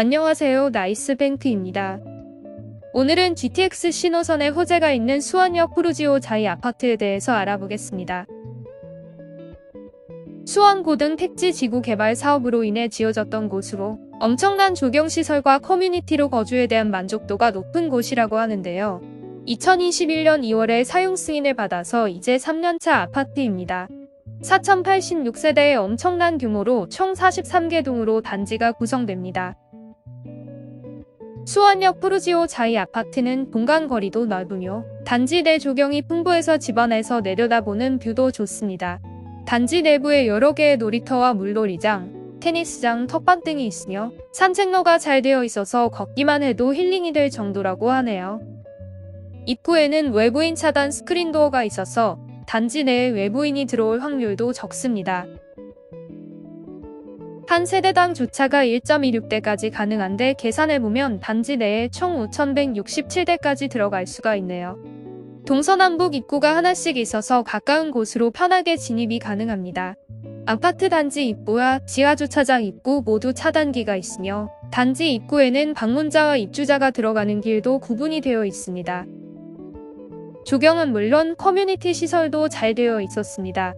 안녕하세요. 나이스뱅크입니다. 오늘은 GTX 신호선에 호재가 있는 수원역 푸르지오 자이 아파트에 대해서 알아보겠습니다. 수원고등 택지 지구 개발 사업으로 인해 지어졌던 곳으로 엄청난 조경시설과 커뮤니티로 거주에 대한 만족도가 높은 곳이라고 하는데요. 2021년 2월에 사용 승인을 받아서 이제 3년차 아파트입니다. 4,086세대의 엄청난 규모로 총 43개 동으로 단지가 구성됩니다. 수원역 푸르지오 자이 아파트는 공간 거리도 넓으며 단지 내 조경이 풍부해서 집안에서 내려다보는 뷰도 좋습니다. 단지 내부에 여러 개의 놀이터와 물놀이장, 테니스장, 텃밭 등이 있으며 산책로가 잘 되어 있어서 걷기만 해도 힐링이 될 정도라고 하네요. 입구에는 외부인 차단 스크린 도어가 있어서 단지 내에 외부인이 들어올 확률도 적습니다. 한 세대당 주차가 1.26대까지 가능한데 계산해보면 단지 내에 총 5,167대까지 들어갈 수가 있네요. 동서남북 입구가 하나씩 있어서 가까운 곳으로 편하게 진입이 가능합니다. 아파트 단지 입구와 지하주차장 입구 모두 차단기가 있으며 단지 입구에는 방문자와 입주자가 들어가는 길도 구분이 되어 있습니다. 조경은 물론 커뮤니티 시설도 잘 되어 있었습니다.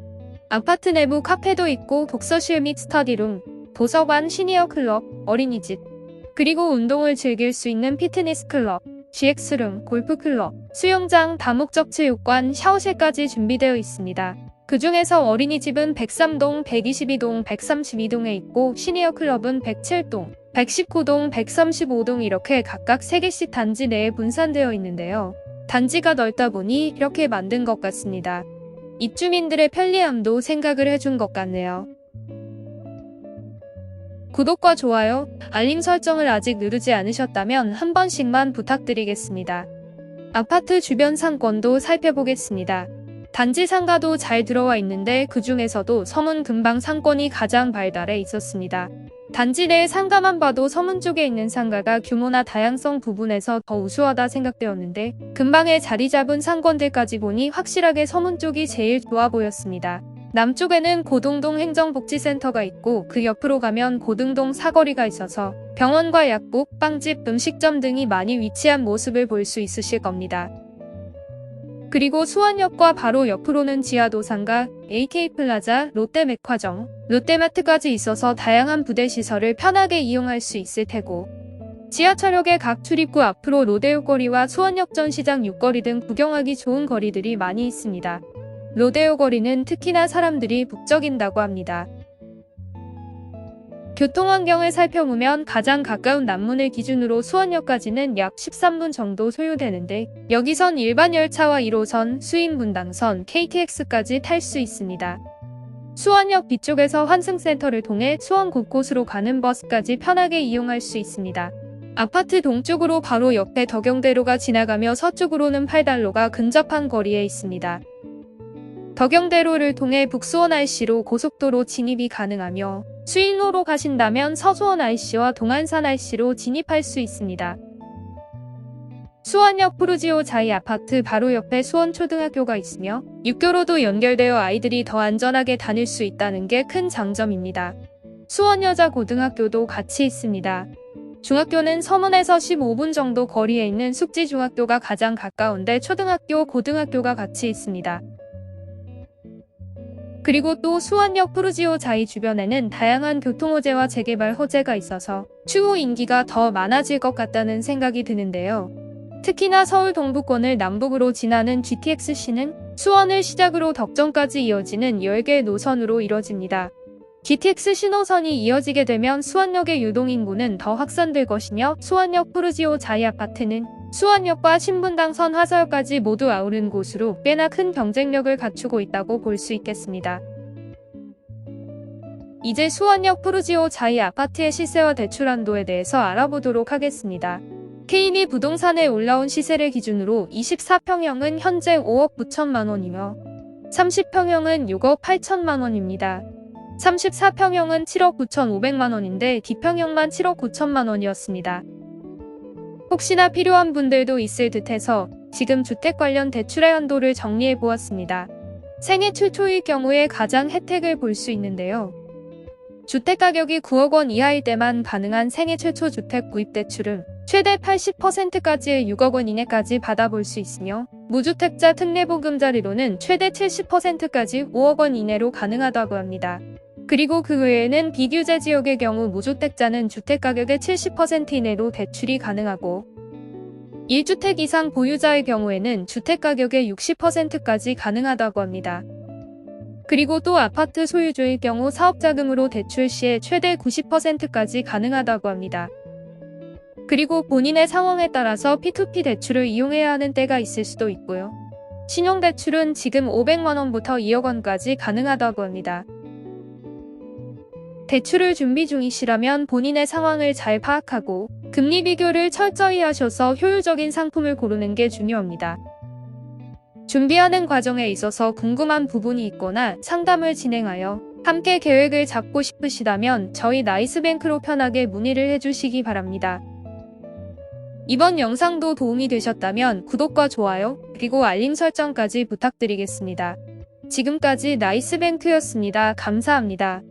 아파트 내부 카페도 있고 독서실 및 스터디룸, 도서관, 시니어 클럽, 어린이집, 그리고 운동을 즐길 수 있는 피트니스 클럽, GX룸, 골프 클럽, 수영장, 다목적 체육관, 샤워실까지 준비되어 있습니다. 그 중에서 어린이집은 103동, 122동, 132동에 있고 시니어 클럽은 107동, 119동, 135동 이렇게 각각 3개씩 단지 내에 분산되어 있는데요. 단지가 넓다 보니 이렇게 만든 것 같습니다. 입주민들의 편리함도 생각을 해준 것 같네요. 구독과 좋아요, 알림 설정을 아직 누르지 않으셨다면 한 번씩만 부탁드리겠습니다. 아파트 주변 상권도 살펴보겠습니다. 단지 상가도 잘 들어와 있는데 그 중에서도 서문 근방 상권이 가장 발달해 있었습니다. 단지 내 상가만 봐도 서문 쪽에 있는 상가가 규모나 다양성 부분에서 더 우수하다 생각되었는데 근방에 자리 잡은 상권들까지 보니 확실하게 서문 쪽이 제일 좋아 보였습니다. 남쪽에는 고등동 행정복지센터가 있고 그 옆으로 가면 고등동 사거리가 있어서 병원과 약국, 빵집, 음식점 등이 많이 위치한 모습을 볼 수 있으실 겁니다. 그리고 수원역과 바로 옆으로는 지하도상가, AK플라자, 롯데백화점, 롯데마트까지 있어서 다양한 부대 시설을 편하게 이용할 수 있을 테고 지하철역의 각 출입구 앞으로 로데오 거리와 수원역 전시장 6거리 등 구경하기 좋은 거리들이 많이 있습니다. 로데오 거리는 특히나 사람들이 북적인다고 합니다. 교통 환경을 살펴보면 가장 가까운 남문을 기준으로 수원역까지는 약 13분 정도 소요되는데 여기선 일반 열차와 1호선, 수인분당선, KTX까지 탈 수 있습니다. 수원역 뒤쪽에서 환승센터를 통해 수원 곳곳으로 가는 버스까지 편하게 이용할 수 있습니다. 아파트 동쪽으로 바로 옆에 덕영대로가 지나가며 서쪽으로는 팔달로가 근접한 거리에 있습니다. 덕영대로를 통해 북수원 IC로 고속도로 진입이 가능하며 수인로로 가신다면 서수원 IC와 동안산 IC로 진입할 수 있습니다. 수원역 푸르지오 자이 아파트 바로 옆에 수원초등학교가 있으며 육교로도 연결되어 아이들이 더 안전하게 다닐 수 있다는 게 큰 장점입니다. 수원여자고등학교도 같이 있습니다. 중학교는 서문에서 15분 정도 거리에 있는 숙지중학교가 가장 가까운데 초등학교, 고등학교가 같이 있습니다. 그리고 또 수원역 푸르지오 자이 주변에는 다양한 교통호재와 재개발 호재가 있어서 추후 인기가 더 많아질 것 같다는 생각이 드는데요. 특히나 서울 동부권을 남북으로 지나는 GTX-C는 수원을 시작으로 덕정까지 이어지는 10개 노선으로 이뤄집니다. GTX 신호선이 이어지게 되면 수원역의 유동인구는 더 확산될 것이며 수원역 푸르지오 자이 아파트는 수원역과 신분당선 화서역까지 모두 아우른 곳으로 꽤나 큰 경쟁력을 갖추고 있다고 볼 수 있겠습니다. 이제 수원역 푸르지오 자이 아파트의 시세와 대출 한도에 대해서 알아보도록 하겠습니다. KB 부동산에 올라온 시세를 기준으로 24평형은 현재 5억 9천만 원이며 30평형은 6억 8천만 원입니다. 34평형은 7억 9천 5백만 원인데 D평형만 7억 9천만 원이었습니다. 혹시나 필요한 분들도 있을 듯해서 지금 주택 관련 대출의 한도를 정리해 보았습니다. 생애 최초일 경우에 가장 혜택을 볼 수 있는데요. 주택 가격이 9억 원 이하일 때만 가능한 생애 최초 주택 구입 대출은 최대 80%까지의 6억 원 이내까지 받아볼 수 있으며 무주택자 특례보금자리로는 최대 70%까지 5억 원 이내로 가능하다고 합니다. 그리고 그 외에는 비규제 지역의 경우 무주택자는 주택 가격의 70% 이내로 대출이 가능하고 1주택 이상 보유자의 경우에는 주택 가격의 60%까지 가능하다고 합니다. 그리고 또 아파트 소유주의 경우 사업자금으로 대출 시에 최대 90%까지 가능하다고 합니다. 그리고 본인의 상황에 따라서 P2P 대출을 이용해야 하는 때가 있을 수도 있고요. 신용대출은 지금 500만원부터 2억 원까지 가능하다고 합니다. 대출을 준비 중이시라면 본인의 상황을 잘 파악하고 금리 비교를 철저히 하셔서 효율적인 상품을 고르는 게 중요합니다. 준비하는 과정에 있어서 궁금한 부분이 있거나 상담을 진행하여 함께 계획을 잡고 싶으시다면 저희 나이스뱅크로 편하게 문의를 해주시기 바랍니다. 이번 영상도 도움이 되셨다면 구독과 좋아요, 그리고 알림 설정까지 부탁드리겠습니다. 지금까지 나이스뱅크였습니다. 감사합니다.